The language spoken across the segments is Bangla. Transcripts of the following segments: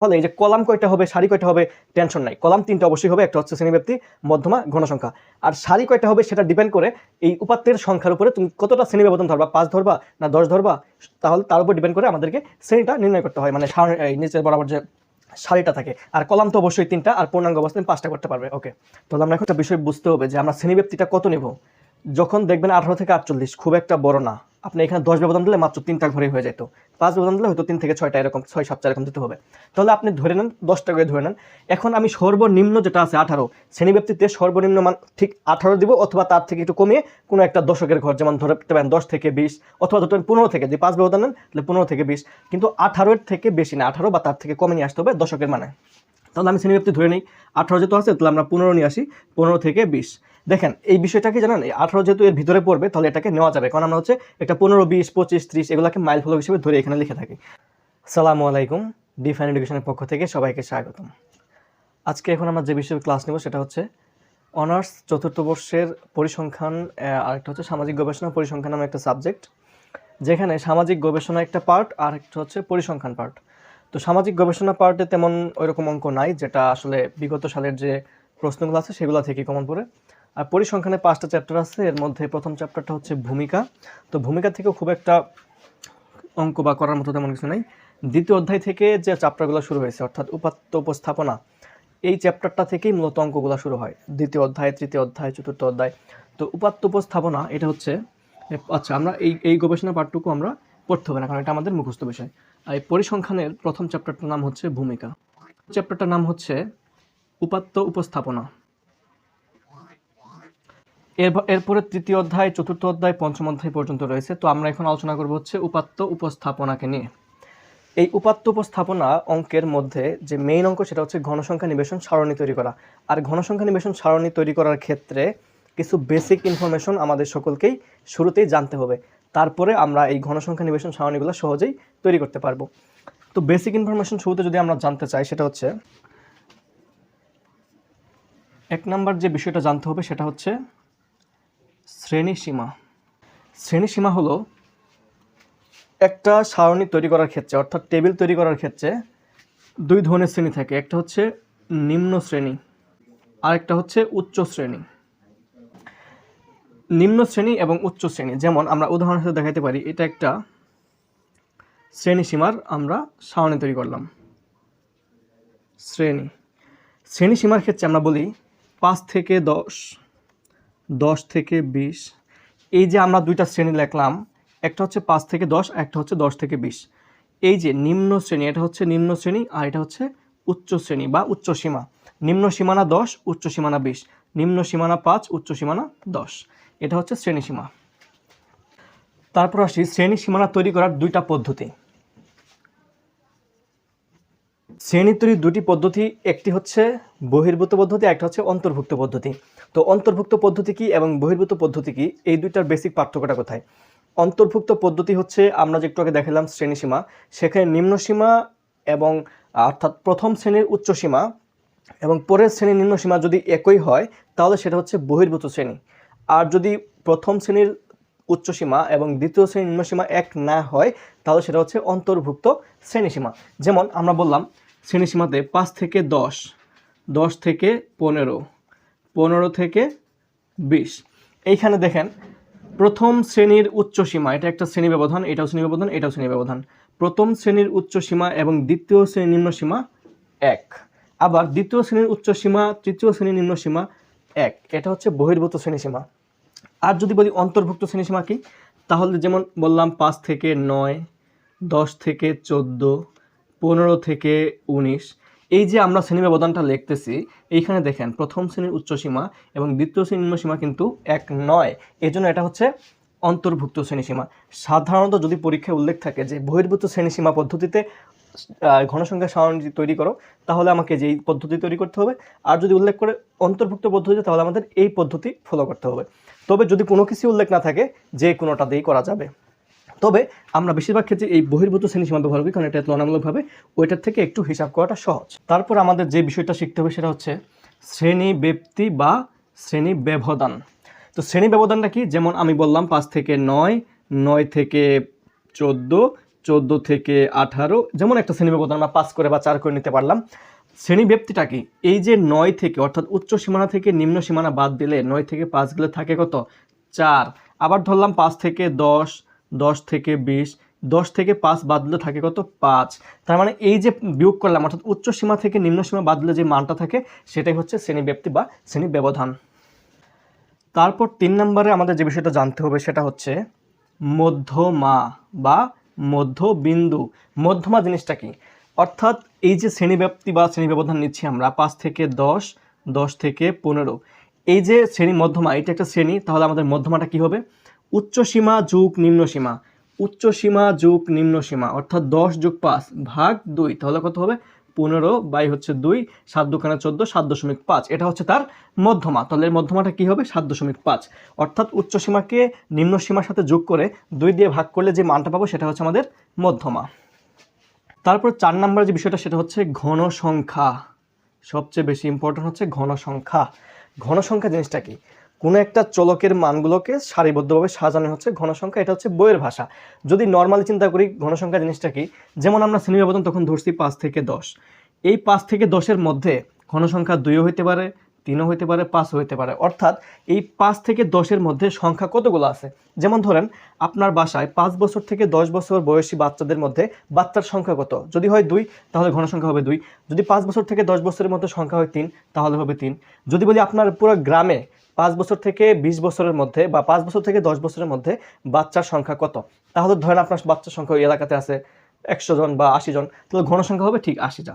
ফলে এই যে কলাম কয়টা হবে, সারি কয়টা হবে টেনশন নাই। কলাম তিনটা অবশ্যই হবে, একটা হচ্ছে শ্রেণীব্যাপ্তি, মধ্যমা, ঘনসংখ্যা। আর সারি কয়টা হবে সেটা ডিপেন্ড করে এই উপাত্তের সংখ্যার উপরে তুমি কতটা শ্রেণি ব্যবধান ধরবা, পাঁচ ধরবা না দশ ধরবা, তাহলে তার উপর ডিপেন্ড করে আমাদেরকে শ্রেণীটা নির্ণয় করতে হয়। মানে নিচের বরাবর যে সারিটা থাকে, আর কলাম তো অবশ্যই তিনটা, আর পূর্ণাঙ্গ অবস্থায় পাঁচটা করতে পারবে। ওকে তাহলে আমরা একটা বিষয় বুঝতে হবে যে আমরা শ্রেণীব্যাপ্তিটা কত নেব? যখন দেখবেন আঠারো থেকে আটচল্লিশ, খুব একটা বড় না। আপনি এখানে দশ ব্যবধান দিলে মাত্র তিনটা ঘরে হয়ে যেত পাঁচ ব্যবধান দিলে হয়তো তিন থেকে ছয়টা এরকম, ছয় সাতটা এরকম দিতে হবে। তাহলে আপনি ধরে নেন, দশটা করে ধরে নেন। এখন আমি সর্বনিম্ন যেটা আছে আঠারো শ্রেণীব্যাপ্তিতে সর্বনিম্ন মান ঠিক আঠারো দিব অথবা তার থেকে একটু কমিয়ে কোনো একটা দশকের ঘর, যেমন ধরতে পারেন দশ থেকে বিশ, অথবা ধরতে পারেন পনেরো থেকে, যদি পাঁচ ব্যবধান নেন, তাহলে পনেরো থেকে বিশ। কিন্তু আঠারোর থেকে বেশি না, আঠারো বা তার থেকে কমে নিয়ে আসতে হবে দশকের মানে। তাহলে আমি শ্রেণীব্যাপ্তি ধরে নিই। আঠারো যেহেতু আছে, তাহলে আমরা পনেরো নিয়ে আসি, পনেরো থেকে বিশ। দেখেন, এই বিষয়টা কি জানেন? আঠারো যেহেতু এর ভিতরে পড়বে, তাহলে এটাকে নেওয়া যাবে। কারণ আমরা হচ্ছে একটা পনেরো, বিশ, পঁচিশ, ত্রিশ এগুলোকে মাইল ফলক হিসেবে ধরে এখানে লিখে থাকি। সালামু আলাইকুম, ডিফাইন এডুকেশনের পক্ষ থেকে সবাইকে স্বাগতম। আজকে এখন আমরা যে বিষয়ে ক্লাস নেব সেটা হচ্ছে অনার্স চতুর্থ বর্ষের পরিসংখ্যান আরেকটা হচ্ছে সামাজিক গবেষণা পরিসংখ্যান নামে একটা সাবজেক্ট যেখানে সামাজিক গবেষণা একটা পার্ট আর একটা হচ্ছে পরিসংখ্যান পার্ট তো সামাজিক গবেষণা পার্টে তেমন ওইরকম অঙ্ক নাই, যেটা আসলে বিগত সালের যে প্রশ্নগুলো আছে সেগুলো থেকে কমন পড়ে। আর পরিসংখ্যানে পাঁচটা চ্যাপ্টার আছে, এর মধ্যে প্রথম চ্যাপ্টারটা হচ্ছে ভূমিকা। তো ভূমিকা থেকেও খুব একটা অঙ্ক বা করার মতো তেমন কিছু নাই। দ্বিতীয় অধ্যায় থেকে যে চ্যাপ্টারগুলো শুরু হয়েছে, অর্থাৎ উপাত্ত উপস্থাপনা, এই চ্যাপ্টারটা থেকেই মূলত অঙ্কগুলো শুরু হয়। দ্বিতীয় অধ্যায়, তৃতীয় অধ্যায়, চতুর্থ অধ্যায়। তো উপাত্ত উপস্থাপনা, এটা হচ্ছে আচ্ছা আমরা এই এই গবেষণা পাঠটুকু আমরা পড়তে হবে না, কারণ এটা আমাদের মুখস্থ বিষয়। আর এই পরিসংখ্যানের প্রথম চ্যাপ্টারটার নাম হচ্ছে ভূমিকা। চ্যাপ্টারটার নাম হচ্ছে উপাত্ত উপস্থাপনা। এরপরে তৃতীয় অধ্যায়, চতুর্থ অধ্যায়, পঞ্চম অধ্যায় পর্যন্ত রয়েছে। তো আমরা এখন আলোচনা করব হচ্ছে উপাত্ত উপস্থাপনাকে নিয়ে। এই উপাত্ত উপস্থাপনা অঙ্কের মধ্যে যে মেইন অঙ্ক, সেটা হচ্ছে ঘনসংখ্যা নিবেশন, সারণী তৈরি করা। আর ঘনসংখ্যা নিবেশন, সারণী তৈরি করার ক্ষেত্রে কিছু বেসিক ইনফরমেশন আমাদের সকলকেই শুরুতেই জানতে হবে। তারপরে আমরা এই ঘনসংখ্যা নিবেশন, সারণীগুলো সহজেই তৈরি করতে পারব। তো বেসিক ইনফরমেশন শুরুতে যদি আমরা জানতে চাই, সেটা হচ্ছে এক নাম্বার যে বিষয়টা জানতে হবে, সেটা হচ্ছে শ্রেণীসীমা। শ্রেণীসীমা হলো একটা সারণী তৈরি করার ক্ষেত্রে, অর্থাৎ টেবিল তৈরি করার ক্ষেত্রে দুই ধরনের শ্রেণি থাকে। একটা হচ্ছে নিম্ন শ্রেণি, আরেকটা হচ্ছে উচ্চ শ্রেণি। নিম্ন শ্রেণি এবং উচ্চ শ্রেণি, যেমন আমরা উদাহরণ হিসেবে দেখাতে পারি, এটা একটা শ্রেণি সীমার আমরা সারণী তৈরি করলাম। শ্রেণি। শ্রেণি সীমার ক্ষেত্রে আমরা বলি পাঁচ থেকে দশ। দশ থেকে বিশ। এই যে আমরা দুইটা শ্রেণি লেখলাম, একটা হচ্ছে পাঁচ থেকে দশ, একটা হচ্ছে দশ থেকে বিশ। এই যে নিম্ন শ্রেণি, এটা হচ্ছে নিম্ন শ্রেণি আর এটা হচ্ছে উচ্চ শ্রেণি বা উচ্চ সীমা। নিম্ন সীমানা দশ, উচ্চ সীমানা বিশ। নিম্ন সীমানা পাঁচ, উচ্চ সীমানা দশ। এটা হচ্ছে শ্রেণি সীমা। তারপর আসি, শ্রেণি সীমানা তৈরি করার দুইটা পদ্ধতি। শ্রেণি তৈরির দুটি পদ্ধতি, একটি হচ্ছে বহির্ভূত পদ্ধতি একটা হচ্ছে অন্তর্ভুক্ত পদ্ধতি। তো অন্তর্ভুক্ত পদ্ধতি কি এবং বহির্ভূত পদ্ধতি কি, এই দুইটার বেসিক পার্থক্যটা কোথায়? অন্তর্ভুক্ত পদ্ধতি হচ্ছে, আমরা যে একটু আগে দেখালাম শ্রেণীসীমা সেখানে নিম্ন সীমা এবং, অর্থাৎ প্রথম শ্রেণির উচ্চ সীমা এবং পরের শ্রেণির নিম্ন সীমা যদি একই হয়, তাহলে সেটা হচ্ছে বহির্ভূত শ্রেণি। আর যদি প্রথম শ্রেণির উচ্চ সীমা এবং দ্বিতীয় শ্রেণির নিম্ন সীমা এক না হয়, তাহলে সেটা হচ্ছে অন্তর্ভুক্ত শ্রেণীসীমা যেমন আমরা বললাম শ্রেণীসীমাতে পাঁচ থেকে দশ দশ থেকে পনেরো পনেরো থেকে বিশ। এইখানে দেখেন, প্রথম শ্রেণির উচ্চ সীমা, এটা একটা শ্রেণি ব্যবধান, এটাও শ্রেণি ব্যবধান, এটাও শ্রেণি ব্যবধান। প্রথম শ্রেণির উচ্চ সীমা এবং দ্বিতীয় শ্রেণির নিম্ন সীমা এক। আবার দ্বিতীয় শ্রেণির উচ্চ সীমা, তৃতীয় শ্রেণির নিম্ন সীমা এক। এটা হচ্ছে বহির্ভূত শ্রেণি সীমা। আর যদি বলি অন্তর্ভুক্ত শ্রেণীসীমা কি, তাহলে যেমন বললাম, পাঁচ থেকে নয়, দশ থেকে চোদ্দ পনেরো থেকে উনিশ। এই যে আমরা শ্রেণি ব্যবধানটা লিখতেছি, এইখানে দেখেন প্রথম শ্রেণির উচ্চসীমা এবং দ্বিতীয় শ্রেণির নিম্ন সীমা কিন্তু এক নয়। এই জন্য এটা হচ্ছে অন্তর্ভুক্ত শ্রেণীসীমা সাধারণত যদি পরীক্ষায় উল্লেখ থাকে যে বহির্ভূত শ্রেণীসীমা পদ্ধতিতে ঘনসংখ্যা সারণী তৈরি করো, তাহলে আমাকে যেই পদ্ধতি তৈরি করতে হবে। আর যদি উল্লেখ করে অন্তর্ভুক্ত পদ্ধতি তাহলে আমাদের এই পদ্ধতি ফলো করতে হবে। তবে যদি কোনো কিছু উল্লেখ না থাকে, যে কোনোটা দিয়েই করা যাবে। তবে আমরা বেশিরভাগ ক্ষেত্রে এই বহির্ভূত শ্রেণীসীমা ব্যবহার করি, কারণ এটা তুলনামূলকভাবে ওইটার থেকে একটু হিসাব করাটা সহজ। তারপর আমাদের যে বিষয়টা শিখতে হবে সেটা হচ্ছে শ্রেণি ব্যক্তি বা শ্রেণি ব্যবধান। তো শ্রেণি ব্যবধানটা কি? যেমন আমি বললাম পাঁচ থেকে নয় নয় থেকে চোদ্দ চোদ্দ থেকে আঠারো, যেমন একটা শ্রেণি ব্যবধান আমরা পাস করে বা চার করে নিতে পারলাম। শ্রেণি ব্যক্তিটা কি? এই যে নয় থেকে, অর্থাৎ উচ্চ সীমানা থেকে নিম্ন সীমানা বাদ দিলে নয় থেকে পাঁচ গেলে থাকে কত? চার। আবার ধরলাম পাঁচ থেকে দশ দশ থেকে বিশ, দশ থেকে পাঁচ বাদ দিলে থাকে কত? পাঁচ। তার মানে এই যে বিয়োগ করলাম, অর্থাৎ উচ্চ সীমা থেকে নিম্ন সীমা বাদ দিলে যে মানটা থাকে, সেটাই হচ্ছে শ্রেণি ব্যক্তি বা শ্রেণি ব্যবধান তারপর তিন নম্বরে আমাদের যে বিষয়টা জানতে হবে, সেটা হচ্ছে মধ্যমা বা মধ্যবিন্দু। মধ্যমা জিনিসটা কি? অর্থাৎ এই যে শ্রেণীব্যাপ্তি বা শ্রেণি ব্যবধান নিচ্ছি আমরা, পাঁচ থেকে দশ দশ থেকে পনেরো। এই যে শ্রেণি মধ্যমা, এটা একটা শ্রেণি, তাহলে আমাদের মধ্যমাটা কি হবে? উচ্চ সীমা যুগ নিম্ন সীমা। উচ্চ সীমা যুগ নিম্ন সীমা, অর্থাৎ দশ যুগ পাঁচ ভাগ দুই, তাহলে কত হবে? পনেরো বাই হচ্ছে দুই, সাত দুখানে চোদ্দ, সাত দশমিক পাঁচ। এটা হচ্ছে তার মধ্যমা। তাহলে মধ্যমাটা কি হবে? সাত দশমিক পাঁচ। অর্থাৎ উচ্চ সীমাকে নিম্ন সীমার সাথে যোগ করে দুই দিয়ে ভাগ করলে যে মানটা পাবো সেটা হচ্ছে আমাদের মধ্যমা। তারপর চার নম্বরের যে বিষয়টা, সেটা হচ্ছে ঘন সংখ্যা সবচেয়ে বেশি ইম্পর্টেন্ট হচ্ছে ঘন সংখ্যা ঘন সংখ্যা জিনিসটা কি? কোনো একটা চলকের মানগুলোকে সারিবদ্ধভাবে সাজানো হচ্ছে ঘনসংখ্যা, এটা হচ্ছে বইয়ের ভাষা। যদি নর্মালি চিন্তা করি, ঘনসংখ্যা জিনিসটা কি? যেমন আমরা শ্রেণি ব্যবধান তখন ধরছি পাঁচ থেকে দশ। এই পাঁচ থেকে দশের মধ্যে ঘনসংখ্যা দুইও হইতে পারে, তিনও হইতে পারে, পাঁচও হইতে পারে। অর্থাৎ এই পাঁচ থেকে দশের মধ্যে সংখ্যা কতগুলো আছে? যেমন ধরেন, আপনার বাসায় পাঁচ বছর থেকে দশ বছর বয়সী বাচ্চাদের মধ্যে বাচ্চার সংখ্যা কত? যদি হয় দুই, তাহলে ঘনসংখ্যা হবে দুই। যদি পাঁচ বছর থেকে দশ বছরের মধ্যে সংখ্যা হয় তিন, তাহলে হবে তিন। যদি বলি আপনার পুরো গ্রামে পাঁচ বছর থেকে বিশ বছরের মধ্যে বা পাঁচ বছর থেকে দশ বছরের মধ্যে বাচ্চার সংখ্যা কত? তাহলে ধরেন আপনার বাচ্চার সংখ্যা ওই এলাকাতে আছে একশো জন বা আশি জন, তাহলে ঘনসংখ্যা হবে ঠিক আশিটা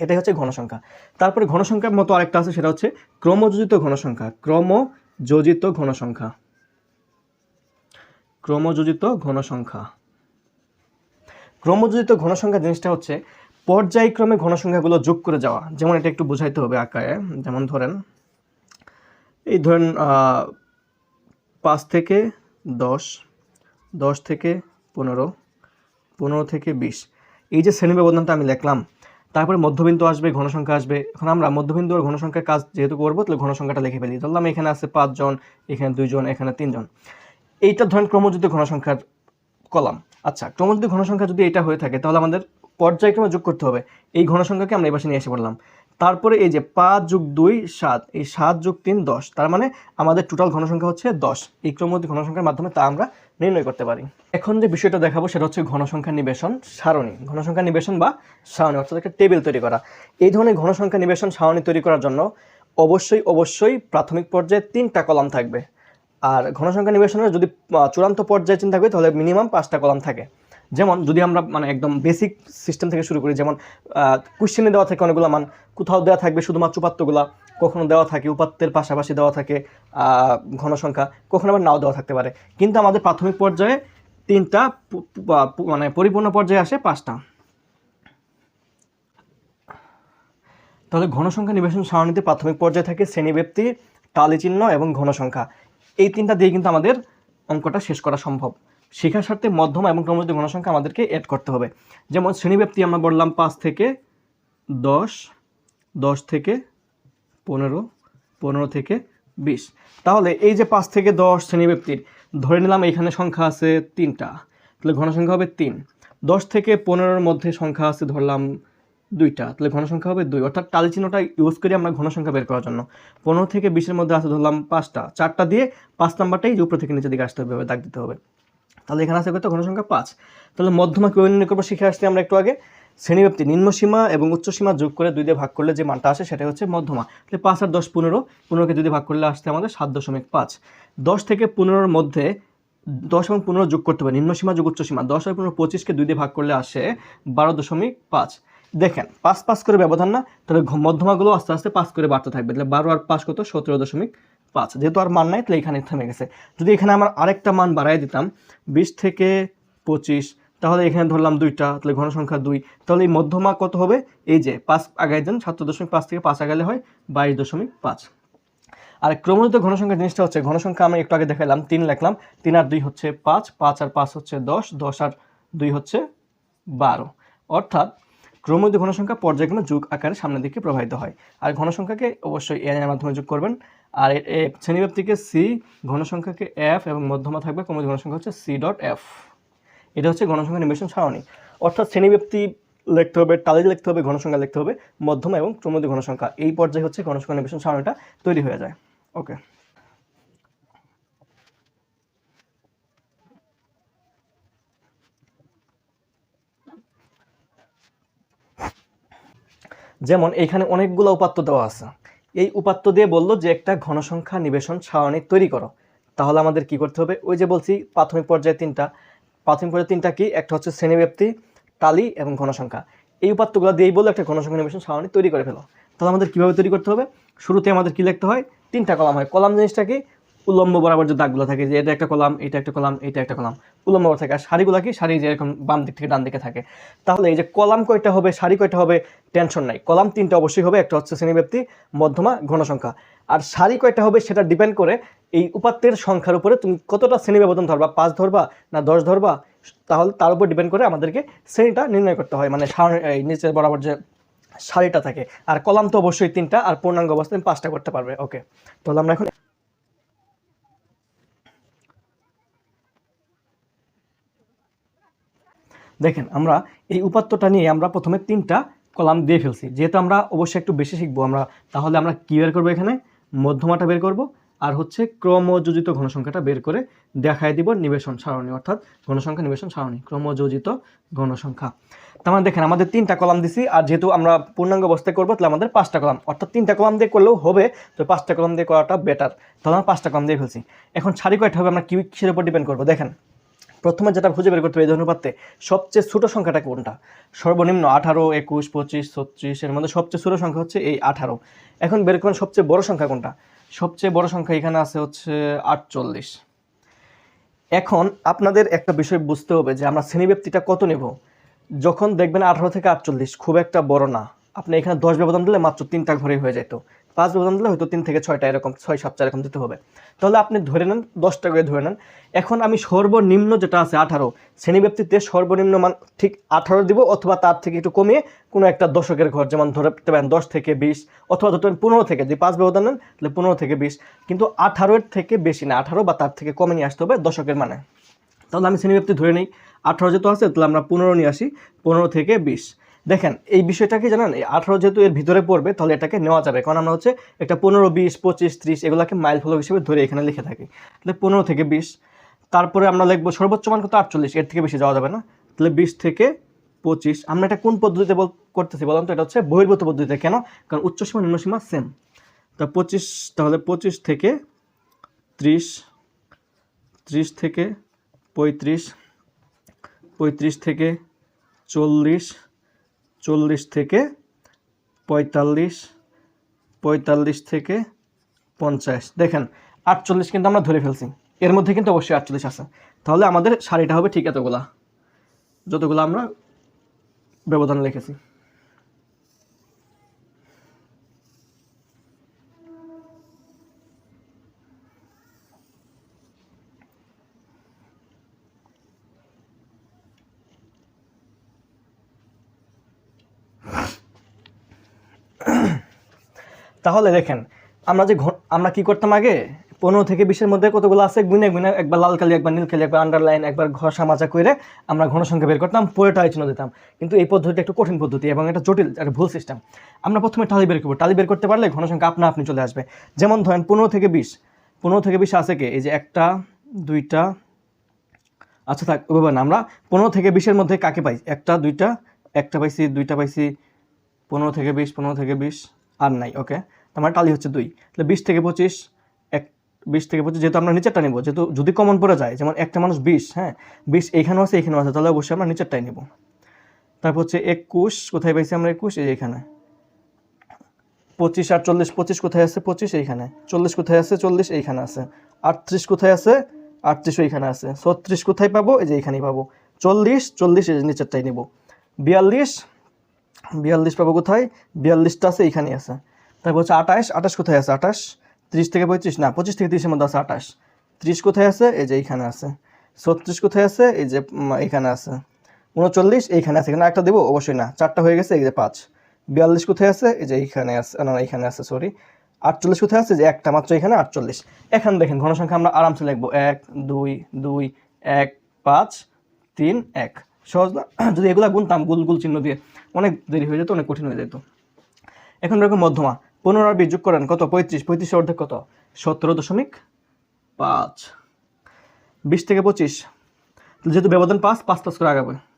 এটাই হচ্ছে ঘনসংখ্যা। তারপরে ঘনসংখ্যার মতো আরেকটা আছে, সেটা হচ্ছে ক্রমযোজিত ঘনসংখ্যা। ক্রমযোজিত ঘনসংখ্যা। ক্রমযোজিত ঘনসংখ্যা। ক্রমযোজিত ঘনসংখ্যা জিনিসটা হচ্ছে পর্যায়ক্রমে ঘনসংখ্যাগুলো যোগ করে যাওয়া। যেমন এটা একটু বোঝাইতে হবে আকারে। যেমন ধরেন এই ধরেন পাঁচ থেকে দশ দশ থেকে পনেরো পনেরো থেকে বিশ। এই যে শ্রেণি ব্যবধানটা আমি লিখলাম তারপরে মধ্যবিন্দু আসবে, ঘনসংখ্যা আসবে। এখন আমরা মধ্যবিন্দু আর ঘনসংখ্যার কাজ যেহেতু করব, তাহলে ঘনসংখ্যাটা লিখে ফেলি। ধরলাম এখানে আছে পাঁচজন এখানে দুইজন এখানে তিনজন এইটা ধরেন ক্রমযুদ্ধ ঘনসংখ্যার কলাম। আচ্ছা ক্রমযুদ্ধ ঘনসংখ্যা যদি এটা হয়ে থাকে, তাহলে আমাদের পর্যায়ক্রমে যোগ করতে হবে। এই ঘনসংখ্যাকে আমরা এবার নিয়ে এসে পড়লাম। তারপরে এই যে পাঁচ যোগ দুই, সাত। এই সাত যোগ তিন, দশ। তার মানে আমাদের টোটাল ঘনসংখ্যা হচ্ছে দশ। এই ক্রমযুদ্ধ ঘনসংখ্যার মাধ্যমে তা আমরা নির্ণয় করতে পারি। এখন যে বিষয়টা দেখাবো সেটা হচ্ছে ঘনসংখ্যা নিবেশন, সারণী। ঘনসংখ্যা নিবেশন বা সারণী, অর্থাৎ একটা টেবিল তৈরি করা। এই ধরনের ঘনসংখ্যা নিবেশন, সারণী তৈরি করার জন্য অবশ্যই অবশ্যই প্রাথমিক পর্যায়ে তিনটা কলাম থাকবে। আর ঘনসংখ্যা নিবেশনের যদি চূড়ান্ত পর্যায়ে চিন্তা করি তাহলে মিনিমাম পাঁচটা কলাম থাকে। যেমন যদি আমরা মানে একদম বেসিক সিস্টেম থেকে শুরু করি, যেমন কোশ্চেনে দেওয়া থাকে অনেকগুলো মান, কোথাও দেওয়া থাকবে শুধুমাত্র উপাত্তগুলা, কখনো দেওয়া থাকে উপাত্তের পাশাপাশি দেওয়া থাকে ঘনসংখ্যা, কখনো আবার নাও দেওয়া থাকতে পারে। কিন্তু আমাদের প্রাথমিক পর্যায়ে তিনটা মানে পরিপূর্ণ পর্যায়ে আসে পাঁচটা। তাহলে ঘনসংখ্যা নিবেশন সারণীতে প্রাথমিক পর্যায়ে থাকে শ্রেণীব্যক্তি টালি চিহ্ন এবং ঘনসংখ্যা। এই তিনটা দিয়ে কিন্তু আমাদের অঙ্কটা শেষ করা সম্ভব। শেখার স্বার্থে মধ্যম এবং ক্রমযুক্ত ঘনসংখ্যা আমাদেরকে অ্যাড করতে হবে। যেমন শ্রেণীব্যক্তি আমরা বললাম পাঁচ থেকে দশ দশ থেকে পনেরো পনেরো থেকে বিশ। তাহলে এই যে পাঁচ থেকে দশ শ্রেণীব্যক্তির ধরে নিলাম এখানে সংখ্যা আছে তিনটা, তাহলে ঘনসংখ্যা হবে তিন। দশ থেকে পনেরোর মধ্যে সংখ্যা আছে ধরলাম দুইটা, তাহলে ঘনসংখ্যা হবে দুই। অর্থাৎ টালি চিহ্নটা ইউজ করি আমরা ঘনসংখ্যা বের করার জন্য। পনেরো থেকে বিশের মধ্যে আছে ধরলাম পাঁচটা। চারটা দিয়ে পাঁচ নাম্বারটাই উপর থেকে নিচের দিকে আসতে হবে, দাগ দিতে হবে। তাহলে এখানে আছে কত? ঘনসংখ্যা পাঁচ। তাহলে মধ্যমা কীভাবে নির্ণয় করব? শিখে আসতে আমরা একটু আগে। শ্রেণীব্যাপ্তি নিম্ন সীমা এবং উচ্চ সীমা যোগ করে দুই দিয়ে ভাগ করলে যে মানটা আসে সেটা হচ্ছে মধ্যমা। তাহলে পাঁচ আর দশ পনেরো, পনেরোকে দুই দিয়ে ভাগ করলে আসতে আমাদের সাত দশমিক পাঁচ। দশ থেকে পনেরোর মধ্যে দশ এবং পনেরো যোগ করতে হবে নিম্ন সীমা যোগ উচ্চ সীমা। দশ আর পনেরো পঁচিশকে দুই দিয়ে ভাগ করলে আসে বারো দশমিক পাঁচ। দেখেন, পাঁচ পাঁচ করে ব্যবধান না? তাহলে মধ্যমাগুলো আস্তে আস্তে পাঁচ করে বাড়তে থাকবে। তাহলে বারো আর পাঁচ কত? সতেরো দশমিক পাঁচ। যেহেতু আর মান নাই, তাহলে এখানে থেমে গেছে। যদি এখানে আমার আরেকটা মান বাড়াই দিতাম, বিশ থেকে পঁচিশ, তাহলে এখানে ধরলাম দুইটা, তাহলে ঘনসংখ্যা দুই। তাহলে এই মধ্যমা কত হবে? এই যে, পাঁচ আগাই দেন, সাত দশমিক পাঁচ থেকে পাঁচ আগালে হয় বাইশ দশমিক পাঁচ। আর ক্রমযুক্ত ঘনসংখ্যা জিনিসটা হচ্ছে, ঘনসংখ্যা আমি একটু আগে দেখালাম তিন লিখলাম, তিন আর দুই হচ্ছে পাঁচ পাঁচ আর পাঁচ হচ্ছে দশ দশ আর দুই হচ্ছে বারো। অর্থাৎ ক্রমযুক্ত ঘনসংখ্যা পর্যায়ক্রমে যুগ আকারে সামনের দিকে প্রবাহিত হয়। আর ঘনসংখ্যাকে অবশ্যই এর মাধ্যমে যোগ করবেন। আর শ্রেণীব্যাপ্তিকে সি ঘনসংখ্যাকে এফ এবং মধ্যমা থাকবে ক্রমযুক্ত ঘনসংখ্যা হচ্ছে সি ডট এফ এটা হচ্ছে গণসংখ্যা নিবেশন সারণী। অর্থাৎ শ্রেণীব্যক্তি লিখতে হবে, টালি লিখতে হবে, ঘনসংখ্যা লিখতে হবে, মধ্যমা এবং ক্রমদি ঘনসংখ্যা। এই পর্যায়ে হচ্ছে গণসংখ্যা নিবেশন সারণীটা তৈরি হয়ে যায়। ওকে যেমন এখানে অনেকগুলো উপাত্ত দেওয়া আছে। এই উপাত্ত দিয়ে বলল যে, একটা ঘনসংখ্যা নিবেশন সারণী তৈরি করো। তাহলে আমাদের কি করতে হবে? ওই যে বলছি, প্রাথমিক পর্যায়ে তিনটা। প্রাথমিক পর্যায়ে তিনটা কি? একটা হচ্ছে শ্রেণীব্যাপ্তি টালি এবং ঘনসংখ্যা। এই উপাত্তগুলো দিয়েই বলল, একটা ঘনসংখ্যা নিবেশন সারণী তৈরি করে ফেলো। তাহলে আমাদের কীভাবে তৈরি করতে হবে? শুরুতে আমাদের কী লিখতে হয়? তিনটা কলাম হয়। কলাম জিনিসটা কি? উলম্ব বরাবর যে দাগগুলো থাকে, যে এটা একটা কলাম, এটা একটা কলাম, এটা একটা কলাম উলম্ব বরাবর থাকে। আর সারিগুলো কি? সারি যে এরকম বাম দিক থেকে ডান দিকে থাকে। তাহলে এই যে কলাম কয়টা হবে সারি কয়টা হবে টেনশন নাই। কলাম তিনটা অবশ্যই হবে, একটা হচ্ছে শ্রেণীব্যাপ্তি মধ্যমা, ঘনসংখ্যা। আর সারি কয়টা হবে সেটা ডিপেন্ড করে এই উপাত্তের সংখ্যার উপরে তুমি কতটা শ্রেণি ব্যবধান ধরবা, পাঁচ ধরবা না দশ ধরবা, তাহলে তার উপর ডিপেন্ড করে আমাদেরকে শ্রেণীটা নির্ণয় করতে হয়। মানে এই নিচের বরাবর যে সারিটা থাকে। আর কলাম তো অবশ্যই তিনটা, আর পূর্ণাঙ্গ অবস্থায় পাঁচটা করতে পারবে। ওকে তাহলে আমরা এখন দেখেন, আমরা এই উপাত্তটা নিয়ে আমরা প্রথমে তিনটা কলাম দিয়ে ফেলছি। যেহেতু আমরা অবশ্যই একটু বেশি শিখব, আমরা তাহলে আমরা কী বের করব এখানে? মধ্যমাটা বের করব, আর হচ্ছে ক্রমযোজিত ঘনসংখ্যাটা বের করে দেখায় দিব নিবেশন সারণী, অর্থাৎ ঘনসংখ্যা, নিবেশন সারণী, ক্রমযোজিত ঘনসংখ্যা। তার মানে দেখেন, আমাদের তিনটা কলাম দিছি, আর যেহেতু আমরা পূর্ণাঙ্গ অবস্থায় করব, তাহলে আমাদের পাঁচটা কলাম। অর্থাৎ তিনটা কলাম দিয়ে করলেও হবে, তো পাঁচটা কলাম দিয়ে করাটা বেটার তাহলে আমরা পাঁচটা কলাম দিয়ে ফেলছি। এখন সারি কয়টা হবে, আমরা কি কিসের উপর ডিপেন্ড করব? দেখেন প্রথমে যেটা খুঁজে বের করতে হবে এই ধনুপাতে, সবচেয়ে ছোট সংখ্যাটা কোনটা? সর্বনিম্ন আঠারো, একুশ, পঁচিশ, ছত্রিশ, এর মধ্যে সবচেয়ে ছোট সংখ্যা হচ্ছে এই আঠারো। এখন বের করেন সবচেয়ে বড় সংখ্যা কোনটা? সবচেয়ে বড় সংখ্যা এখানে আছে হচ্ছে আটচল্লিশ। এখন আপনাদের একটা বিষয় বুঝতে হবে যে আমরা শ্রেণীব্যক্তিটা কত নেব? যখন দেখবেন আঠারো থেকে আটচল্লিশ খুব একটা বড় না। আপনি এখানে দশ ব্যবধান দিলে মাত্র তিনটা ঘরে হয়ে যেত পাঁচ ব্যবধান দিলে হয়তো তিন থেকে ছয়টা এরকম, ছয় সাতটা এরকম দিতে হবে। তাহলে আপনি ধরে নেন, দশটা করে ধরে নেন। এখন আমি সর্বনিম্ন যেটা আছে, আঠারো। শ্রেণীব্যক্তিতে সর্বনিম্ন মান ঠিক আঠারো দিব অথবা তার থেকে একটু কমিয়ে কোনো একটা দশকের ঘর, যেমন ধরতে পারেন দশ থেকে বিশ, অথবা ধরতে পারেন পনেরো থেকে। যদি পাঁচ ব্যবধান নেন তাহলে পনেরো থেকে বিশ। কিন্তু আঠারোর থেকে বেশি না, আঠারো বা তার থেকে কমে নিয়ে আসতে হবে দশকের মানে। তাহলে আমি শ্রেণীব্যাপ্তি ধরে নিই। আঠারো যেহেতু আছে, তাহলে আমরা পনেরো নিয়ে আসি, পনেরো থেকে বিশ। দেখেন, এই বিষয়টা কি জানেন? এই আঠারো যেহেতু এর ভিতরে পড়বে, তাহলে এটাকে নেওয়া যাবে। কারণ আমরা হচ্ছে একটা পনেরো, বিশ, পঁচিশ, ত্রিশ এগুলোকে মাইল ফলক হিসেবে ধরে এখানে লিখে থাকি। তাহলে পনেরো থেকে বিশ, তারপরে আমরা লিখব সর্বোচ্চ মান কত? আটচল্লিশ, এর থেকে বেশি যাওয়া যাবে না। তাহলে বিশ থেকে পঁচিশ, আমরা এটা কোন পদ্ধতিতে করতেছি বললাম তো? এটা হচ্ছে বহির্ভূত পদ্ধতিতে। কেন? কারণ উচ্চসীমা নিম্নসীমা সেম তা পঁচিশ, তাহলে পঁচিশ থেকে ত্রিশ ত্রিশ থেকে পঁয়ত্রিশ পঁয়ত্রিশ থেকে চল্লিশ চল্লিশ থেকে পঁয়তাল্লিশ পঁয়তাল্লিশ থেকে পঞ্চাশ। দেখেন, আটচল্লিশ কিন্তু আমরা ধরে ফেলছি। এর মধ্যে কিন্তু অবশ্যই আটচল্লিশ আছে। তাহলে আমাদের শাড়িটা হবে ঠিক এতগুলা, যতগুলো আমরা ব্যবধান লিখেছি। তাহলে দেখেন, আমরা যে আমরা কি করতাম আগে? পনেরো থেকে বিশের মধ্যে কতগুলো আছে? গুনে গুনে একবার লাল কালি, একবার নীল কালি, একবার আন্ডারলাইন একবার ঘষা মাজা করে আমরা ঘনসংখ্যা বের করতাম পরেটা চিহ্ন দিতাম। কিন্তু এই পদ্ধতি একটু কঠিন পদ্ধতি এবং এটা জটিল, একটা ভুল সিস্টেম আমরা প্রথমে টালি বের করব। টালি বের করতে পারলে ঘনসংখ্যা আপনা আপনি চলে আসবে। যেমন ধরেন, পনেরো থেকে বিশ। পনেরো থেকে বিশ আছে কে? এই যে একটা, দুইটা আচ্ছা থাক ওভাবে না আমরা পনেরো থেকে বিশের মধ্যে কাকে পাই? একটা, দুইটা, একটা পাইছি, দুইটা পাইছি, পনেরো থেকে বিশ, পনেরো থেকে বিশ আর নাই ওকে আমার টালি হচ্ছে দুই। তাহলে বিশ থেকে পঁচিশ, এক, বিশ থেকে পঁচিশ যেহেতু আমরা নিচেরটা নেব, যেহেতু যদি কমন পড়ে যায়, যেমন একটা মানুষ বিশ হ্যাঁ? বিশ এইখানেও আছে এইখানেও আছে, তাহলে অবশ্যই আমরা নিচেরটাই নেব। তারপর হচ্ছে একুশ, কোথায় পাইছি আমরা একুশ? এই এখানে। পঁচিশ আর চল্লিশ, পঁচিশ কোথায় আছে? পঁচিশ এইখানে। চল্লিশ কোথায় আছে? চল্লিশ এইখানে আছে। আটত্রিশ কোথায় আছে? আটত্রিশ এইখানে আছে। ছত্রিশ কোথায় পাবো? এই যে এইখানেই পাবো। চল্লিশ চল্লিশ এই নিচেরটাই নেব। বিয়াল্লিশ বিয়াল্লিশ পাবো কোথায়? বিয়াল্লিশটা আছে এইখানেই আছে। তারপর হচ্ছে আঠাশ আঠাশ কোথায় আছে? আঠাশ। ত্রিশ থেকে পঁয়ত্রিশ না পঁচিশ থেকে ত্রিশের মধ্যে আছে আঠাশ। ত্রিশ কোথায় আছে? এই যে এইখানে আছে। ছত্রিশ কোথায় আছে? এই যে এইখানে আছে। উনচল্লিশ এইখানে আছে। এখানে একটা দেবো? অবশ্যই না। চারটা হয়ে গেছে এই যে পাঁচ। বিয়াল্লিশ কোথায় আছে? এই যে এইখানে আছে না, এইখানে আছে সরি আটচল্লিশ কোথায় আছে? যে একটা মাত্র এখানে আটচল্লিশ। এখানে দেখেন ঘনসংখ্যা আমরা আরামসে লিখব। এক দুই দুই এক পাঁচ তিন এক। সহজ না। যদি এগুলো গুনতাম, গুল গুল চিহ্ন দিয়ে, অনেক দেরি হয়ে যেত, অনেক কঠিন হয়ে যেত। এখন এরকম মধ্যমা। পনেরো আর বিশ যোগ করেন কত? পঁয়ত্রিশ। পঁয়ত্রিশের অর্ধেক কত? সতেরো দশমিক পাঁচ। বিশ থেকে পঁচিশ। যেহেতু ব্যবধান পাঁচ পাঁচ পাঁচ করে আগাবে।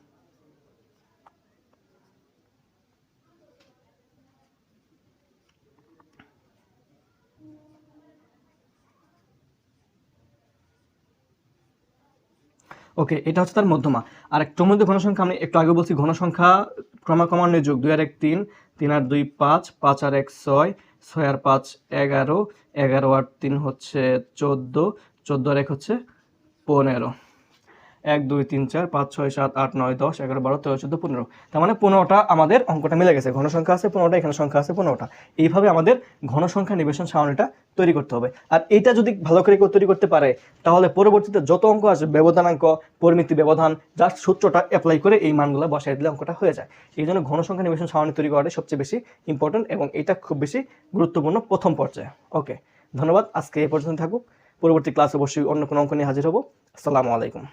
ওকে এটা হচ্ছে তার মধ্যমা। আর একটোর মধ্যে ঘনসংখ্যা, আমি একটু আগে বলছি ঘনসংখ্যা ক্রমা ক্রমান্বয়ে যোগ, দুই আর এক তিন তিন আর দুই পাঁচ পাঁচ আর এক ছয় ছয় আর পাঁচ এগারো এগারো আর তিন হচ্ছে চোদ্দ চোদ্দ আর এক হচ্ছে পনেরো। এক, দুই, তিন, চার, পাঁচ, ছয়, সাত, আট, নয়, দশ, এগারো, বারো, তেরো, চোদ্দ, পনেরো। তার মানে পনেরোটা আমাদের অঙ্কটা মিলে গেছে। ঘন সংখ্যা আছে পনেরোটা, এখানে সংখ্যা আছে পনেরোটা। এইভাবে আমাদের ঘন সংখ্যা নিবেশন সারণীটা তৈরি করতে হবে। আর এটা যদি ভালো করে কেউ তৈরি করতে পারে, তাহলে পরবর্তীতে যত অঙ্ক আসবে, ব্যবধানাঙ্ক, পরিমিতি ব্যবধান জাস্ট সূত্রটা অ্যাপ্লাই করে এই মানগুলো বসাই দিলে অঙ্কটা হয়ে যায়। এই জন্য ঘন সংখ্যা নিবেশন সারণী তৈরি করাটাই সবচেয়ে বেশি ইম্পর্টেন্ট এবং এটা খুব বেশি গুরুত্বপূর্ণ প্রথম পর্যায়ে। ওকে ধন্যবাদ। আজকে এই পর্যন্ত থাকুক। পরবর্তী ক্লাস অবশ্যই অন্য কোনো অঙ্ক নিয়ে হাজির হব। আসসালামু আলাইকুম।